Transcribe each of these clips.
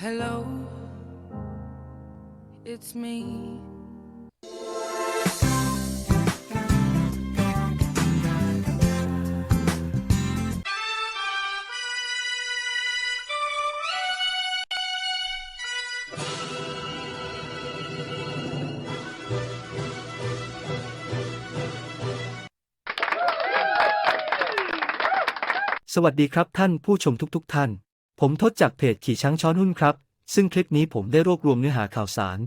Hello, it's me. สวัสดีครับท่านผู้ชมทุกๆทท่าน ผมทศจากเพจขี่ช้างช้อนหุ้นครับ ซึ่งคลิปนี้ผมได้รวบรวมเนื้อหาข่าวสาร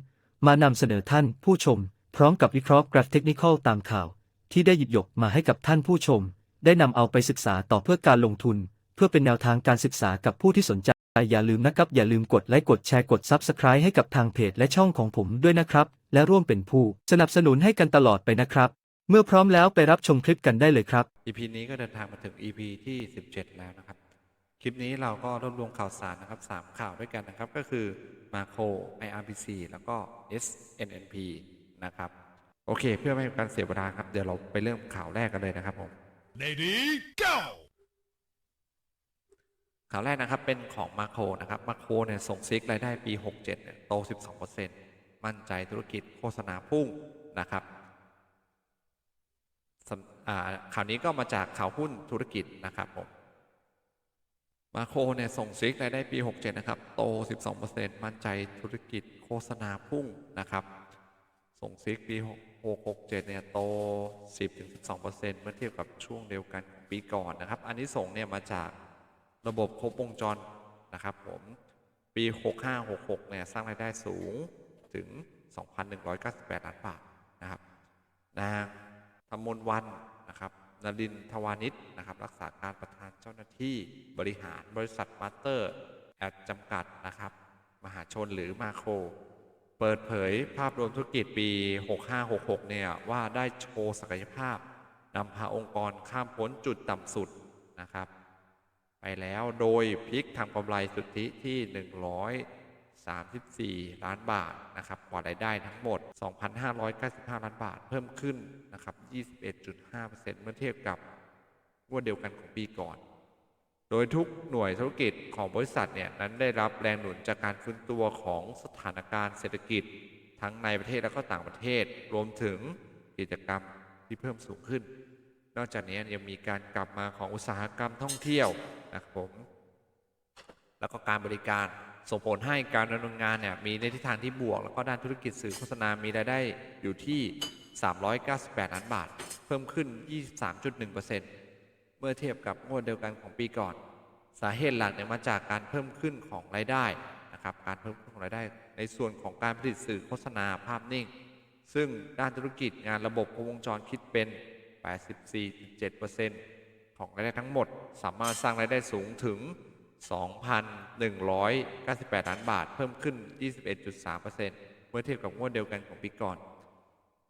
มานำเสนอท่านผู้ชม พร้อมกับวิเคราะห์กราฟเทคนิคตามข่าว ที่ได้หยิบยกมาให้กับท่านผู้ชม ได้นำเอาไปศึกษาต่อเพื่อการลงทุน เพื่อเป็นแนวทางการศึกษากับผู้ที่สนใจ อย่าลืมนะครับ อย่าลืมกดไลค์กดแชร์กด Subscribe ให้กับทางเพจและช่องของผมด้วยนะครับ และร่วมเป็นผู้สนับสนุนให้กันตลอดไปนะครับ เมื่อพร้อมแล้วไปรับชมคลิปกันได้เลยครับ EP นี้ก็เดินทางมาถึง EP ที่ 17 แล้วนะครับ คลิปนี้เราก็รวบรวมข่าวสารนะครับ 3 ข่าวด้วยกันนะครับ ก็คือ Macro IRPC แล้วก็ SNNP นะครับ โอเค เพื่อไม่ให้การเสียเวลาครับ เดี๋ยวเราไปเริ่มข่าวแรกกันเลยนะครับผม Lady, go! ข่าวแรกนะครับเป็นของมาโครนะครับมาโครเนี่ยส่งซิกรายได้ปี 67เนี่ยโต 12%มั่นใจธุรกิจโฆษณาพุ่งนะครับสำอ่าข่าวนี้ก็มาจากข่าวหุ้นธุรกิจนะครับผม มาโคเนี่ยส่งซิกรายได้ปี 67 นะครับ โต 12%มั่นใจธุรกิจโฆษณาพุ่งนะครับ ส่งซิกปี 667 เนี่ยโต 10-12%เมื่อเทียบกับช่วงเดียวกันปีก่อนนะครับ อันนี้ส่งเนี่ยมาจากระบบครบวงจรนะครับผมปี 6566 เนี่ยสร้างรายได้สูงถึง 2,198 ล้านบาทนะครับนางธมนวันนะครับ นรินทร์ทวานิชนะครับ รักษาการประธานเจ้าหน้าที่บริหารบริษัทมาสเตอร์ แอดจำกัดนะครับ มหาชนหรือมาโคร เปิดเผยภาพรวมธุรกิจปี 6566 เนี่ย ว่าได้โชว์ศักยภาพนำพาองค์กรข้ามพ้นจุดต่ำสุดนะครับ ไปแล้วโดยพลิกทำกำไรสุทธิที่ 134 ล้านบาทนะครับกว่ารายได้ทั้งหมด 2,595 ล้านบาทเพิ่มขึ้นนะครับ 21.5%เมื่อเทียบกับงวดเดียวกันของปีก่อน โดยทุกหน่วยธุรกิจของบริษัทเนี่ยนั้นได้รับแรงหนุนจากการฟื้นตัวของสถานการณ์เศรษฐกิจทั้งในประเทศและก็ต่างประเทศ รวมถึงกิจกรรมที่เพิ่มสูงขึ้น นอกจากนี้ยังมีการกลับมาของอุตสาหกรรมท่องเที่ยวนะครับผมแล้วก็การบริการส่งผลให้การดำเนินงานเนี่ยมีในทิศทางที่บวก แล้วก็ด้านธุรกิจสื่อโฆษณา มีรายได้อยู่ที่ 398 ล้านบาท เพิ่มขึ้น 23.1%เมื่อเทียบกับงวดเดียวกันของปีก่อน สาเหตุหลักเนี่ยมาจากการเพิ่มขึ้นของรายได้นะครับการเพิ่มขึ้นของรายได้ในส่วนของการผลิตสื่อโฆษณาภาพนิ่ง ซึ่งด้านธุรกิจงานระบบครบวงจรคิดเป็น 84.7%ของรายได้ทั้งหมด สามารถสร้างรายได้สูงถึง 2,198 ล้านบาท เพิ่มขึ้น 21.3%เมื่อเทียบกับงวดเดียวกันของปีก่อน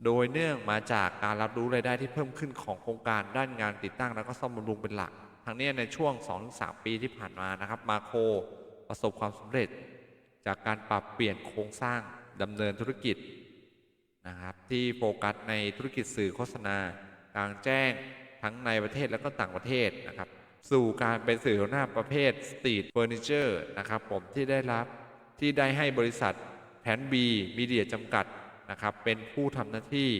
โดยเนื่องมาจากการรับรู้รายได้ที่เพิ่มขึ้นของโครงการด้านงานติดตั้ง แล้วก็ซ่อมบำรุงเป็นหลัก ทั้งนี้ในช่วง 2-3 ปีที่ผ่านมานะครับ มาโครประสบความสำเร็จ จากการปรับเปลี่ยนโครงสร้างดำเนินธุรกิจนะครับ ที่โฟกัสในธุรกิจสื่อโฆษณากลางแจ้งทั้งในประเทศและก็ต่างประเทศนะครับ สู่การเป็นสื่อหน้าประเภทสตรีทเฟอร์นิเจอร์นะครับผมที่ได้รับที่ได้ให้บริษัทแผนบีมีเดียจำกัด นะครับ เป็นผู้ทำหน้าที่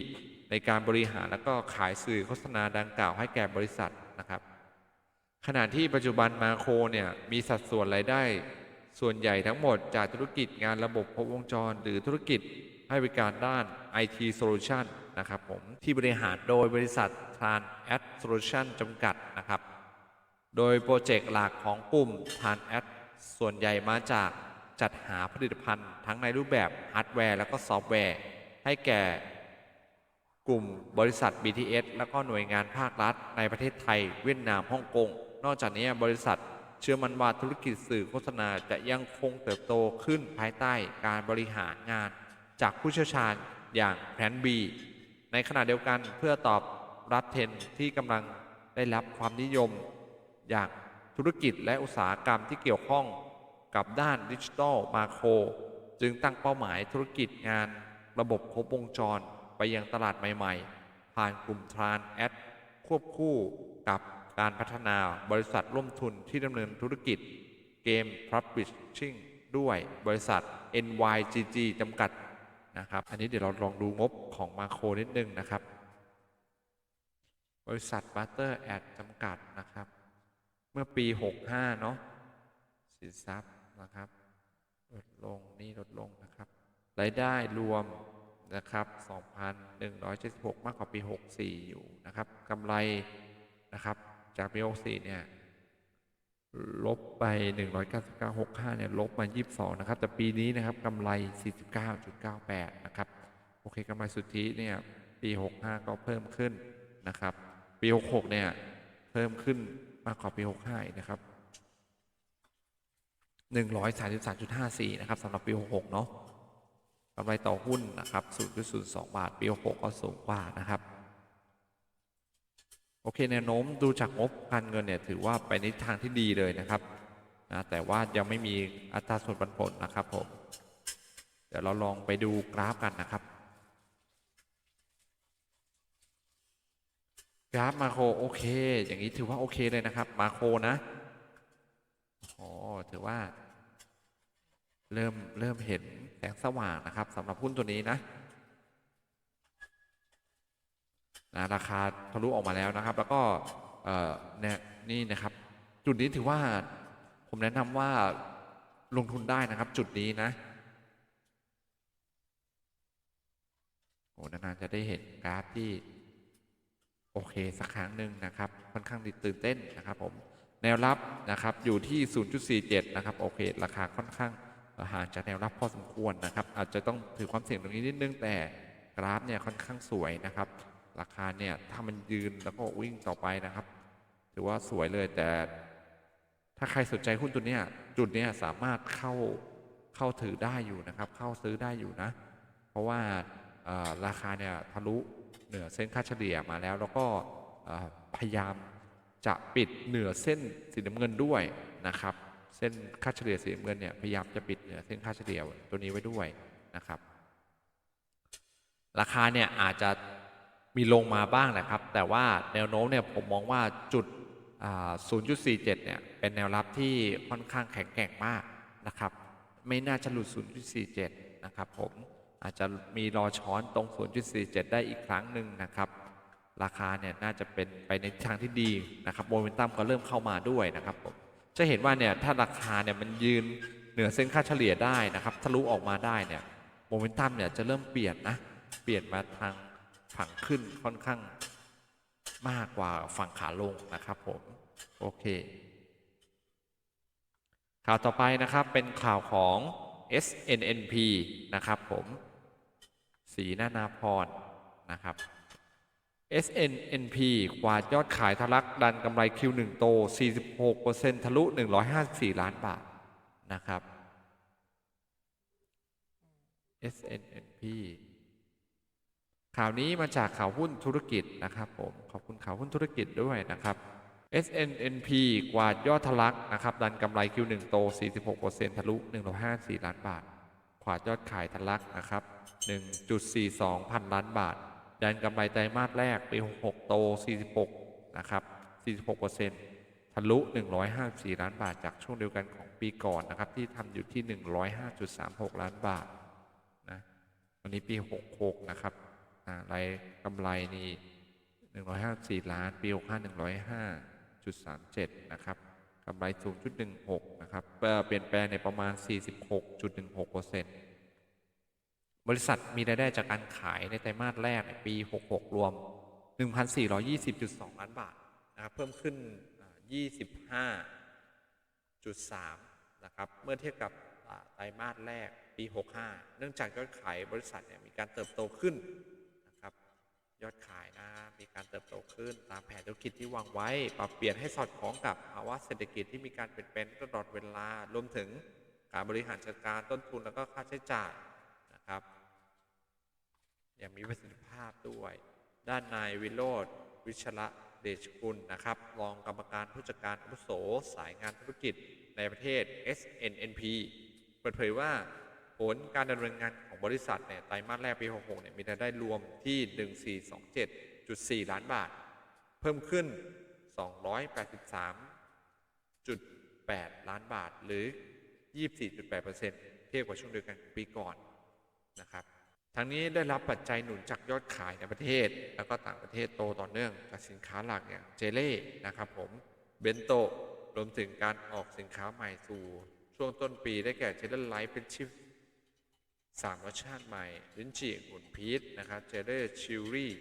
ในการบริหารและก็ขายสื่อโฆษณาดังกล่าวให้แก่บริษัทนะครับ ขณะที่ปัจจุบันมาโครเนี่ยมีสัดส่วนรายได้ ส่วนใหญ่ทั้งหมดจากธุรกิจงานระบบครบวงจร หรือธุรกิจให้บริการด้าน IT Solution นะครับผมที่บริหารโดยบริษัท Tran Ad Solution จำกัดนะครับ โดยโปรเจกต์หลักของกลุ่ม Tran Ad ส่วนใหญ่มาจากจัดหาผลิตภัณฑ์ทั้งในรูปแบบฮาร์ดแวร์และก็ซอฟต์แวร์ ให้แก่กลุ่มบริษัท BTS แล้วก็หน่วยงานภาครัฐ ในประเทศไทย เวียดนามฮ่องกง นอกจากนี้บริษัทเชื่อมันว่าธุรกิจสื่อโฆษณาจะยังคงเติบโตขึ้นภายใต้การบริหารงาน จากผู้เชี่ยวชาญอย่างแผน B ในขณะเดียวกันเพื่อตอบรับเทรนที่กำลังได้รับความนิยม อย่างธุรกิจและอุตสาหกรรมที่เกี่ยวข้องกับด้านดิจิทัลมาโคร จึงตั้งเป้าหมายธุรกิจงาน ระบบครบวงจรไปยังตลาดใหม่ๆ ผ่านกลุ่มทรานแอดควบคู่กับการพัฒนาบริษัทร่วมทุนที่ดำเนินธุรกิจ เกม Publishing ด้วยบริษัท NYGG จำกัดนะครับ อันนี้เดี๋ยวเราลองดูงบของมาโครนิดนึงนะครับ บริษัทบัตเตอร์แอดจำกัดนะครับ เมื่อปี 65 เนาะสินทรัพย์นะครับ ลดลงนี่ลดลงนะครับ รายได้รวมนะครับ 2,176 มากกว่าปี 64 อยู่นะครับกำไรนะครับ จากปี 64 เนี่ย ลบไป 199.65 เนี่ย ลบมา 22 นะครับ แต่ปีนี้นะครับกำไร 49.98 นะครับ โอเคกำไรสุทธิเนี่ย ปี 65 ก็เพิ่มขึ้นนะครับ ปี 66 เนี่ย เพิ่มขึ้นมากกว่าปี 65 นะครับ 133.54 นะครับสำหรับปี 66 เนาะ กำไรต่อหุ้นนะครับ 0.02 บาท ปี 66 ก็สูงกว่านะครับ โอเคแนวโน้มดูจากงบการเงินเนี่ยถือว่าไปในทางที่ดีเลยนะครับนะแต่ว่ายังไม่มีอัตราส่วนปันผลนะครับผม เดี๋ยวเราลองไปดูกราฟกันนะครับ กราฟมาโครโอเค อย่างนี้ถือว่าโอเคเลยนะครับ มาโครนะอ๋อถือว่า เริ่มเริ่มเห็นแสงสว่างนะครับสำหรับหุ้นตัวนี้นะนะราคาทะลุออกมาแล้วนะครับ แล้วก็เนี่ยนี่นะครับ จุดนี้ถือว่าผมแนะนำว่าลงทุนได้นะครับ จุดนี้นะโอ้นานๆจะได้เห็นกราฟที่ โอเค สักครั้งหนึ่งนะครับ ค่อนข้างตื่นเต้นนะครับผม แนวรับนะครับอยู่ที่ 0.47 นะครับ โอเค ราคาค่อนข้าง ห่างจากแนวรับพอสมควรนะครับ อาจจะต้องถือความเสี่ยงตรงนี้นิดนึงแต่กราฟเนี่ยค่อนข้างสวยนะครับ ราคาเนี่ยถ้ามันยืนแล้วก็วิ่งต่อไปนะครับ ถือว่าสวยเลยแต่ ถ้าใครสนใจหุ้นตัวเนี้ยจุดเนี้ยสามารถเข้าเข้าถือได้อยู่นะครับ เข้าซื้อได้อยู่นะ เพราะว่าราคาเนี่ยทะลุเหนือเส้นค่าเฉลี่ยมาแล้ว แล้วก็พยายามจะปิดเหนือเส้นสีน้ำเงินด้วยนะครับ เส้นค่าเฉลี่ยสีเงินเนี่ยพยายามจะปิดเหนือเส้นค่าเฉลี่ยตัวนี้ไว้ด้วยนะครับ ราคาเนี่ยอาจจะมีลงมาบ้างนะครับ แต่ว่าแนวโน้มเนี่ยผมมองว่าจุดอ่า0.47 เนี่ยเป็นแนวรับที่ค่อนข้างแข็งแกร่งมากนะครับ ไม่น่าจะหลุด 0.47 นะครับผมอาจจะมีรอช้อนตรง 0.47 ได้อีกครั้งหนึ่งนะครับ ราคาเนี่ยน่าจะเป็นไปในทางที่ดีนะครับโมเมนตัมก็เริ่มเข้ามาด้วยนะครับผม จะเห็นว่าเนี่ยถ้าราคาเนี่ยมันยืนเหนือเส้นค่าเฉลี่ยได้นะครับทะลุออกมาได้เนี่ยโมเมนตัมเนี่ยจะเริ่มเปลี่ยนนะเปลี่ยนมาทางฝั่งขึ้นค่อนข้างมากกว่าฝั่งขาลงนะครับผมโอเค ข่าวต่อไปนะครับเป็นข่าวของ SNNP นะครับผมสีนานาพรนะครับ SNNP กวาดยอดขายทะลักดันกำไร Q1 โต 46%ทะลุ 154 ล้านบาท นะครับ SNNP ข่าวนี้มาจากข่าวหุ้นธุรกิจนะครับผม ขอบคุณข่าวหุ้นธุรกิจด้วยนะครับ SNNP กวาดยอดทะลักนะครับดันกำไร Q1 โต 46%ทะลุ 154 ล้านบาทขวาดยอดขายทะลักนะครับ 1.42 พันล้านบาท ดันกำไรไตรมาสแรกปี66โต 46 นะครับ 46%ทะลุ 154 ล้านบาท จากช่วงเดียวกันของปีก่อนนะครับ ที่ทำอยู่ที่ 105.36 ล้านบาทนะวันนี้ปี 66 นะครับรายกำไรนี่154 ล้าน ปี 65 105.37 นะครับกำไร 0.16 นะครับเอ่อเปลี่ยนแปลงในประมาณ 46.16% บริษัทมีรายได้จากการขายในไตรมาสแรกปี 66 รวม 1,420.2 ล้านบาทนะครับเพิ่มขึ้น 25.3 นะครับ เมื่อเทียบกับไตรมาสแรกปี 65 เนื่องจากยอดขายบริษัทเนี่ยมีการเติบโตขึ้นนะครับ ยอดขายนะมีการเติบโตขึ้นตามแผนธุรกิจที่วางไว้ ปรับเปลี่ยนให้สอดคล้องกับภาวะเศรษฐกิจที่มีการเปลี่ยนแปลงตลอดเวลารวมถึงการบริหารจัดการต้นทุนแล้วก็ค่าใช้จ่าย นะครับ อย่างมีประสิทธิภาพด้วย ด้านนายวิโรธวิชระเดชกุลนะครับ รองกรรมการผู้จัดการอาวุโสสายงานธุรกิจในประเทศ SNNP เปิดเผยว่าผลการดำเนินงานของบริษัทเนี่ยไตรมาสแรกปี 66 เนี่ยมีรายได้รวมที่ 1427.4 ล้านบาท เพิ่มขึ้น 283.8 ล้านบาทหรือ 24.8%เทียบกับช่วงเดียวกันปีก่อน นะครับทั้งนี้ได้รับปัจจัยหนุนจากยอดขายในประเทศ แล้วก็ต่างประเทศโตต่อเนื่องจากสินค้าหลักอย่างเจเล่นะครับผมเบนโตรวมถึงการออกสินค้าใหม่สู่ช่วงต้นปีได้แก่เจเล่ไลท์เป็นชิปสามรสชาติใหม่ ลิ้นจี่หุ่นพีชนะครับเจเดอร์ชิลลี่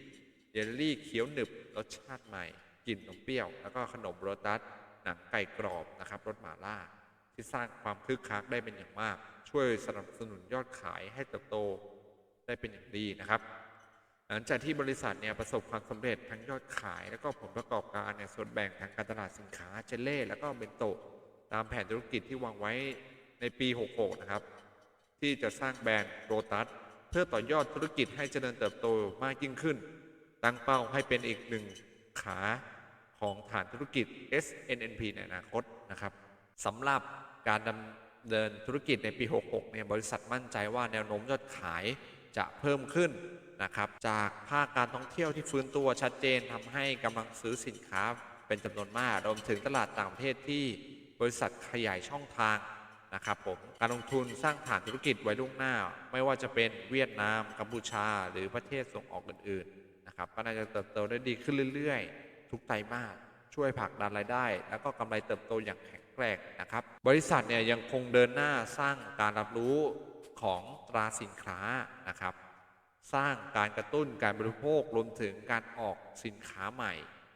เยลลี่เคี้ยวหนึบรสชาติใหม่กลิ่นนมเปรี้ยว แล้วก็ขนมโรตัสหนังไก่กรอบนะครับรสหม่าล่า ที่สร้างความคึกคักได้เป็นอย่างมาก ช่วยสนับสนุนยอดขายให้เติบโตได้เป็นอย่างดีนะครับ หลังจากที่บริษัทเนี่ยประสบความสำเร็จทั้งยอดขายแล้วก็ผลประกอบการเนี่ยส่วนแบ่งทางการตลาดสินค้าเจเล่แล้วก็เบนโตะตามแผนธุรกิจที่วางไว้ในปี 66 นะครับ ที่จะสร้างแบรนด์โรตัสเพื่อต่อยอดธุรกิจให้เจริญเติบโตมากยิ่งขึ้น ตั้งเป้าให้เป็นอีกหนึ่งขาของฐานธุรกิจ SNNP ในอนาคตนะครับสำหรับการดำ เนินธุรกิจในปี 66 เนี่ยบริษัทมั่นใจว่าแนวโน้มยอดขายจะเพิ่มขึ้นนะครับจากภาคการท่องเที่ยวที่ฟื้นตัวชัดเจนทำให้กำลังซื้อสินค้าเป็นจำนวนมากรวมถึงตลาดต่างประเทศที่บริษัทขยายช่องทางนะครับผมการลงทุนสร้างฐานธุรกิจไว้ล่วงหน้า ไม่ว่าจะเป็นเวียดนามกัมพูชา หรือประเทศส่งออกอื่นๆนะครับก็น่าจะเติบโตได้ดีขึ้นเรื่อย ๆ ทุกไตรมาส ช่วยผลักดันรายได้ แล้วก็กำไรเติบโตอย่างแข็งแกร่งนะครับ บริษัทเนี่ยยังคงเดินหน้าสร้างการรับรู้ของตราสินค้านะครับ สร้างการกระตุ้นการบริโภครวมถึงการออกสินค้าใหม่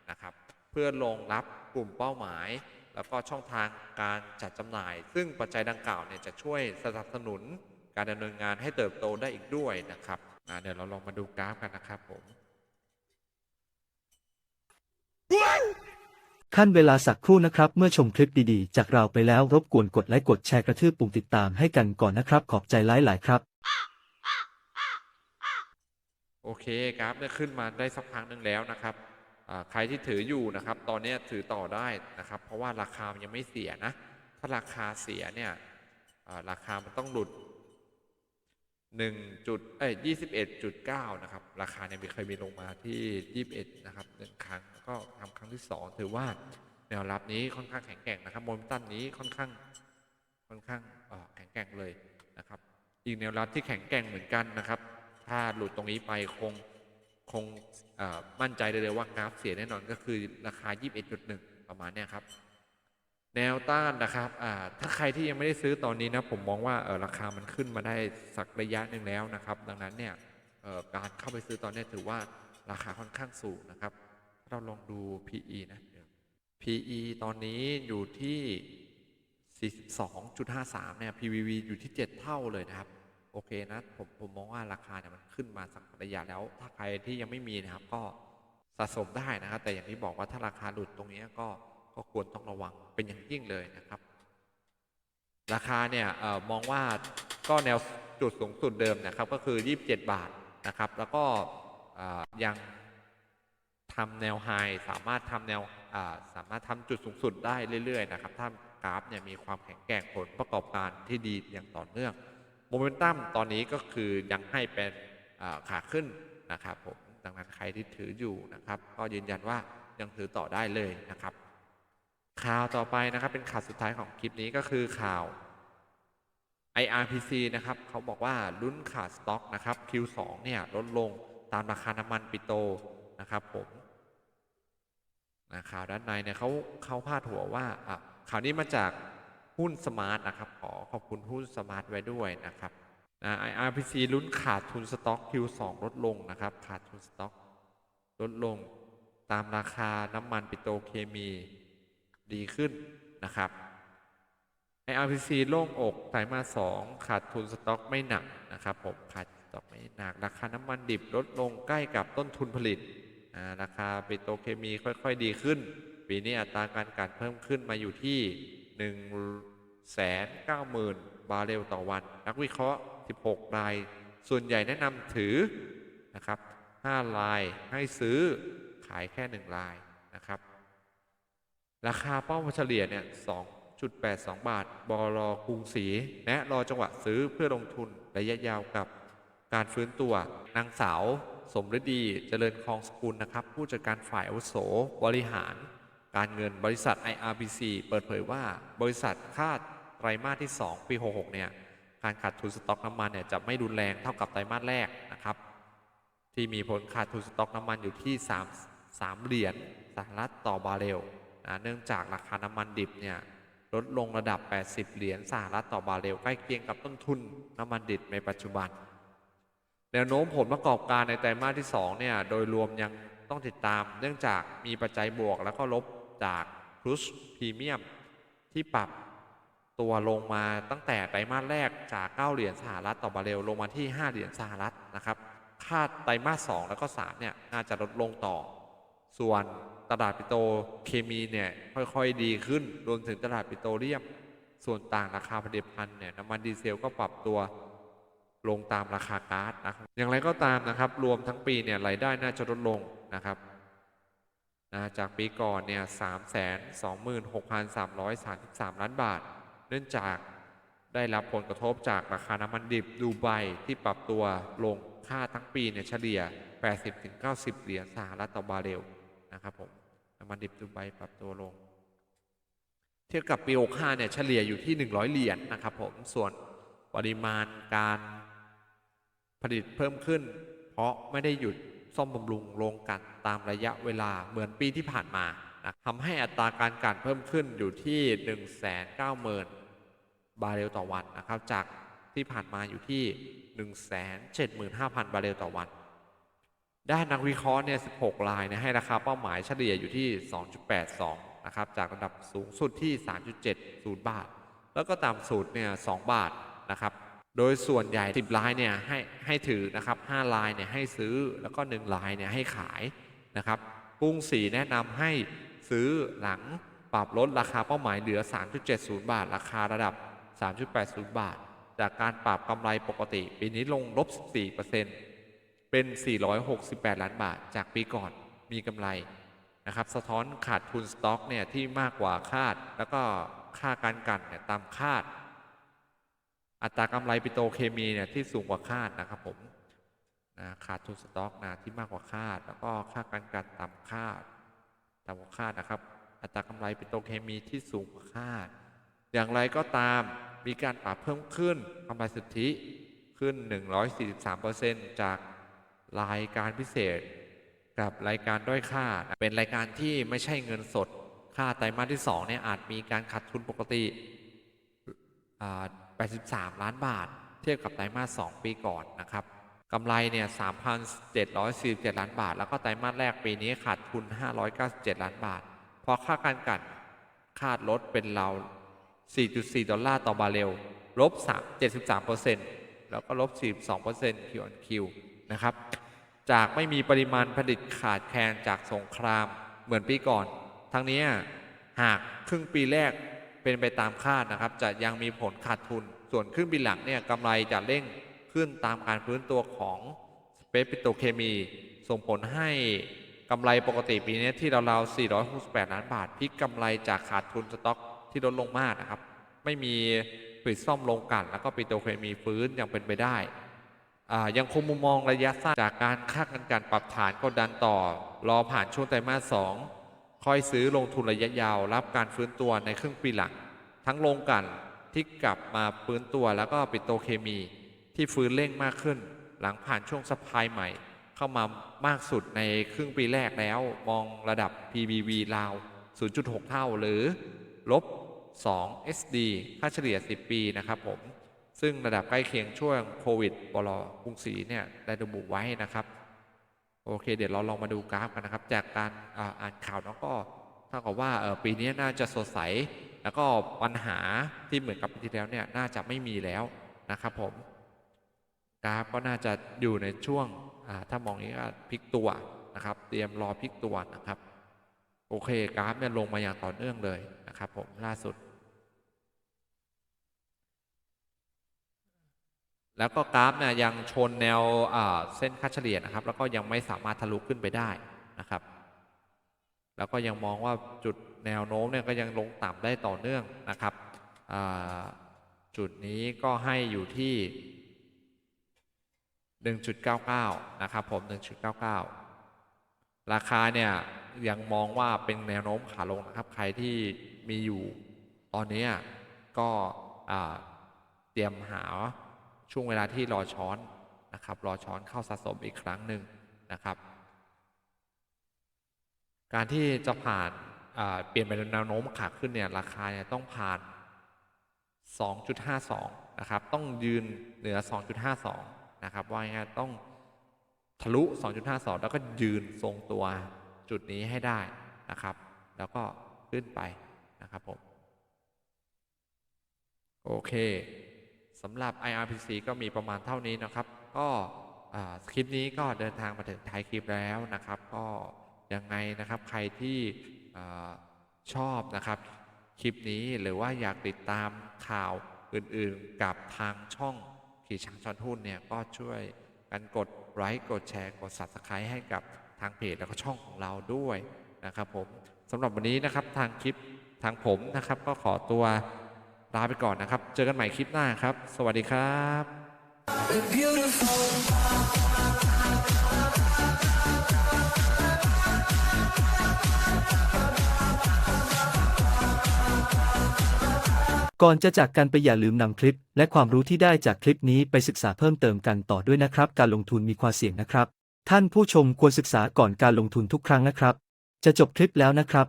นะครับ เพื่อรองรับกลุ่มเป้าหมาย แล้วก็ช่องทางการจัดจำหน่าย ซึ่งปัจจัยดังกล่าวเนี่ยจะช่วยสนับสนุนการดำเนินงานให้เติบโตได้อีกด้วยนะครับเดี๋ยวเราลองมาดูกราฟกันนะครับผม ขั้นเวลาสักครู่นะครับ เมื่อชมคลิปดีๆ จากเราไปแล้วรบกวนกดไลค์กดแชร์กระทืบปุ่มติดตามให้กันก่อนนะครับ ขอบใจหลายๆครับ โอเคกราฟเนี่ยขึ้นมาได้สักพักหนึ่งแล้วนะครับอ่าใครที่ถืออยู่นะครับ ตอนนี้ถือต่อได้นะครับ เพราะว่าราคามันยังไม่เสียนะ ถ้าราคาเสียเนี่ยอ่าราคามันต้องหลุด 1จุดเอ้ย21.9 นะครับ ราคาเนี่ยมีเคยมีลงมาที่ 21 นะครับหนึ่งครั้งแล้วก็ทำครั้งที่ 2 ถือว่าแนวรับนี้ค่อนข้างแข็งแกร่งนะครับโมเมนตัมนี้ค่อนข้างค่อนข้างแข็งแกร่งเลยนะครับ อีกแนวรับที่แข็งแกร่งเหมือนกันนะครับ ถ้าหลุดตรงนี้ไปคงคงมั่นใจได้เลยว่ากราฟเสียแน่นอนก็คือราคา 21.1 ประมาณเนี้ยครับ แนวต้านนะครับถ้าใครที่ยังไม่ได้ซื้อตอนนี้นะผมมองว่าราคามันขึ้นมาได้สักระยะหนึ่งแล้วนะครับ ดังนั้นเนี่ยการเข้าไปซื้อตอนนี้ถือว่าราคาค่อนข้างสูงนะครับ เราลองดู PE นะ PE ตอนนี้อยู่ที่ 42.53 เนี่ย PVV อยู่ที่ 7 เท่าเลยนะครับ โอเคนะผมผมมองว่าราคาเนี่ยมันขึ้นมาสักระยะแล้ว ถ้าใครที่ยังไม่มีนะครับก็สะสมได้นะครับแต่อย่างที่บอกว่าถ้าราคาหลุดตรงนี้ก็ ก็ควรต้องระวังเป็นอย่างยิ่งเลยนะครับ ราคาเนี่ยออมองว่าก็แนวจุดสูงสุดเดิมนะครับ ก็คือ 27 บาทนะครับ แล้วก็ยังทำแนวไฮสามารถทำแนวสามารถทำจุดสูงสุดได้เรื่อย ๆ นะครับ ถ้ากราฟเนี่ยมีความแข็งแกร่งผลประกอบการที่ดีอย่างต่อเนื่องโมเมนตัมตอนนี้ก็คือยังให้เป็นขาขึ้นนะครับผมดังนั้นใครที่ถืออยู่นะครับ ก็ยืนยันว่ายังถือต่อได้เลยนะครับ ข่าวต่อไปนะครับเป็นข่าวสุดท้ายของคลิปนี้ก็คือข่าว IRPC นะครับเขาบอกว่าลุ้นขาดสต็อกนะครับ Q2 เนี่ยลดลงตามราคาน้ำมันปิโตนะครับผมนะข่าวด้านในเนี่ยเขาเขาพาดหัวว่าอะข่าวนี้มาจากหุ้นสมาร์ทนะครับขอขอบคุณหุ้นสมาร์ทไว้ด้วยนะครับนะ IRPC ลุ้นขาดทุนสต็อก Q2 ลดลงนะครับ ขาดทุนสต็อกลดลงตามราคาน้ำมันปิโตเคมี ดีขึ้นนะครับ IRPC โล่งอกไตรมาสองขาดทุนสต็อกไม่หนักนะครับผมขาดสต็อกไม่หนัก ราคาน้ำมันดิบลดลงใกล้กับต้นทุนผลิตราคาปิโตรเคมีค่อยๆดีขึ้น ปีนี้อัตราการกลั่นเพิ่มขึ้นมาอยู่ที่ 1 9 0 0 0 0 บาร์เรลต่อวัน นักวิเคราะห์ 16 ราย ส่วนใหญ่แนะนำถือนะครับ5รายให้ซื้อขายแค่1รายนะครับ ราคาเป้าเฉลี่ยเนี่ย2.82 บาทบอรอกรุงศรีแนะรอจังหวะซื้อเพื่อลงทุนระยะยาวกับการฟื้นตัวนางสาว สมฤดีเจริญคลองสกุลนะครับ ผู้จัดการฝ่ายอาวุโสบริหาร การเงินบริษัท IRBC เปิดเผยว่าบริษัทคาดไตรมาสที่ 2 ปี 66 เนี่ย การขาดทุนสต็อกน้ำมันเนี่ยจะไม่รุนแรงเท่ากับไตรมาสแรกนะครับ ที่มีผลขาดทุนสต็อกน้ำมันอยู่ที่ 3 3 เหรียญสหรัฐต่อบาร์เรล นะเนื่องจากราคาน้ำมันดิบเนี่ยลดลงระดับ 80 เหรียญสหรัฐต่อบาร์เรลใกล้เคียงกับต้นทุนน้ำมันดิบในปัจจุบัน แนวโน้มผลประกอบการในไตรมาสที่2เนี่ยโดยรวมยังต้องติดตาม เนื่องจากมีปัจจัยบวกแล้วก็ลบจากครูสพรีเมียมที่ปรับตัวลงมาตั้งแต่ไตรมาสแรกจาก 9 เหรียญสหรัฐต่อบาร์เรลลงมาที่ 5 เหรียญสหรัฐนะครับ คาดไตรมาส 2 แล้วก็ 3 เนี่ยน่าจะลดลงต่อ ส่วน ตลาดปิโตเคมีเนี่ยค่อยๆดีขึ้น รวมถึงตลาดปิโตรเลียม ส่วนต่างราคาผลิตภัณฑ์เนี่ยน้ำมันดีเซลก็ปรับตัวลงตามราคาก๊าซนะครับอย่างไรก็ตามนะครับ รวมทั้งปีเนี่ยรายได้น่าจะลดลงนะครับนะจากปีก่อนเนี่ยสามแสนสองหมื่นหกพันสามร้อยสามสิบสามล้านบาท เนื่องจากได้รับผลกระทบจากราคาน้ำมันดิบดูไบที่ปรับตัวลงค่าทั้งปีเนี่ยเฉลี่ย 80-90 เหรียญสหรัฐต่อบาร์เรล นะครับผมน้ำมันดิบดูไบปรับตัวลง เทียบกับปี65เนี่ยเฉลี่ยอยู่ที่ 100 เหรียญนะครับผมส่วนปริมาณการผลิตเพิ่มขึ้น เพราะไม่ได้หยุดซ่อมบำรุงโรงกันตามระยะเวลาเหมือนปีที่ผ่านมานะทำให้อัตราการกันเพิ่มขึ้นอยู่ที่ 190,000 บาร์เรลต่อวันนะครับ จากที่ผ่านมาอยู่ที่ 175,000 บาร์เรลต่อวัน ด้านนักวิเคราะห์เนี่ย 16รายเนี่ยให้ราคาเป้าหมายเฉลี่ยอยู่ที่ 2.82 นะครับ จากระดับสูงสุดที่ 3.70 บาท แล้วก็ต่ำสุดเนี่ย 2 บาทนะครับ โดยส่วนใหญ่ 10 ลายเนี่ยให้ให้ถือนะครับ 5 ลายเนี่ยให้ซื้อ แล้วก็ 1 ลายเนี่ยให้ขายนะครับ กรุงศรีแนะนำให้ซื้อหลังปรับลดราคาเป้าหมายเหลือ 3.70 บาท ราคาระดับ 3.80 บาท จากการปรับกำไรปกติ ปีนี้ลงลบ 14% เป็น 468 ล้านบาท จากปีก่อนมีกำไรนะครับสะท้อนขาดทุนสต็อกเนี่ยที่มากกว่าคาด แล้วก็ค่าการกันเนี่ยตามคาด อัตรากำไรปิโตรเคมีเนี่ยที่สูงกว่าคาดนะครับผมนะขาดทุนสต็อกนะที่มากกว่าคาด แล้วก็ค่าการกันต่ำคาดต่ำกว่าคาดนะครับ อัตรากำไรปิโตรเคมีที่สูงกว่าคาด อย่างไรก็ตามมีการปรับเพิ่มขึ้นกำไรสุทธิขึ้น 143%จาก รายการพิเศษ กับรายการด้อยค่า เป็นรายการที่ไม่ใช่เงินสด ค่าไตรมาสที่2เนี่ยอาจมีการขาดทุนปกติ 83 ล้านบาท เทียบกับไตรมาส2ปีก่อนนะครับกำไรเนี่ย3,747 ล้านบาท แล้วก็ไตรมาสแรกปีนี้ขาดทุน 597 ล้านบาท เพราะค่าการกันคาดลดเป็นเรา 4.4 ดอลลาร์ต่อบาร์เรล ลบ3 73%แล้วก็ลบ 42% Q on Q นะครับ จากไม่มีปริมาณผลิตขาดแคลนจากสงครามเหมือนปีก่อน ทั้งนี้หากครึ่งปีแรกเป็นไปตามคาดนะครับ จะยังมีผลขาดทุน ส่วนครึ่งปีหลังเนี่ยกำไรจะเร่งขึ้นตามการฟื้นตัวของสเปซปิโตเคมี ส่งผลให้กำไรปกติปีนี้ที่ราวๆ468 ล้านบาทพลิกกำไรจากขาดทุนสต็อกที่ลดลงมากนะครับ ไม่มีผลิตซ่อมโรงกัน แล้วก็ปิโตเคมีฟื้นยังเป็นไปได้ ยังคงมุมมองระยะสั้นจากการคาดการปรับฐานกดดันต่อ รอผ่านช่วงไตรมาสสองค่อยซื้อลงทุนระยะยาว รับการฟื้นตัวในครึ่งปีหลัง ทั้งโรงกันที่กลับมาฟื้นตัวแล้วก็ปิโตเคมี ที่ฟื้นเร่งมากขึ้น หลังผ่านช่วงสปายใหม่ เข้ามามากสุดในครึ่งปีแรกแล้ว มองระดับ PBV ราว 0.6 เท่าหรือลบ 2 SD ค่าเฉลี่ย 10 ปีนะครับผม ซึ่งระดับใกล้เคียงช่วงโควิดบลกรุงศรีเนี่ยได้ระบุไว้นะครับโอเค เดี๋ยวเราลองมาดูกราฟกันนะครับ จากการอ่าอ่านข่าวเนาะก็เท่ากับว่าปีนี้น่าจะสดใส แล้วก็ปัญหาที่เหมือนกับปีที่แล้วเนี่ยน่าจะไม่มีแล้วนะครับผมกราฟก็น่าจะอยู่ในช่วงถ้ามองอย่างนี้ก็พลิกตัวนะครับ เตรียมรอพลิกตัวนะครับ โอเคกราฟเนี่ยลงมาอย่างต่อเนื่องเลยนะครับผมล่าสุด แล้วก็กราฟเนี่ยยังชนแนวเส้นค่าเฉลี่ยนะครับ แล้วก็ยังไม่สามารถทะลุขึ้นไปได้นะครับ แล้วก็ยังมองว่าจุดแนวโน้มเนี่ยก็ยังลงต่ำได้ต่อเนื่องนะครับจุดนี้ก็ให้อยู่ที่ 1.99 นะครับผม 1.99 ราคาเนี่ยยังมองว่าเป็นแนวโน้มขาลงนะครับ ใครที่มีอยู่ตอนนี้ก็เตรียมหา ช่วงเวลาที่รอช้อนนะครับ รอช้อนเข้าสะสมอีกครั้งหนึ่งนะครับ การที่จะผ่านอ่าเปลี่ยนเป็นแนวโน้มขาขึ้นเนี่ยราคาเนี่ยต้องผ่าน 2.52 นะครับ ต้องยืนเหนือ 2.52 นะครับ ว่าง่ายต้องทะลุ 2.52 แล้วก็ยืนทรงตัวจุดนี้ให้ได้นะครับ แล้วก็ขึ้นไปนะครับผม โอเค สำหรับ IRPC ก็มีประมาณเท่านี้นะครับ ก็คลิปนี้ก็เดินทางมาถึงท้ายคลิปแล้วนะครับ ก็ยังไงนะครับใครที่อชอบนะครับ คลิปนี้หรือว่าอยากติดตามข่าวอื่นๆ กับทางช่องขี่ช้างชอนหุ้นเนี่ยก็ช่วยกันกดไลค์กดแชร์กด subscribe ให้กับทางเพจแล้วก็ช่องของเราด้วยนะครับผมสำหรับวันนี้นะครับทางคลิปทางผมนะครับก็ขอตัว ลาไปก่อนนะครับ เจอกันใหม่คลิปหน้าครับ สวัสดีครับ beautiful. ก่อนจะจากกันไปอย่าลืมนำคลิป และความรู้ที่ได้จากคลิปนี้ไปศึกษาเพิ่มเติมกันต่อด้วยนะครับ การลงทุนมีความเสี่ยงนะครับ ท่านผู้ชมควรศึกษาก่อนการลงทุนทุกครั้งนะครับ จะจบคลิปแล้วนะครับ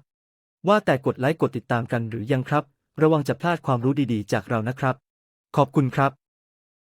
ว่าแต่กดไลค์กดติดตามกันหรือยังครับ ระวังจะพลาดความรู้ดีๆ จากเรานะครับ ขอบคุณครับ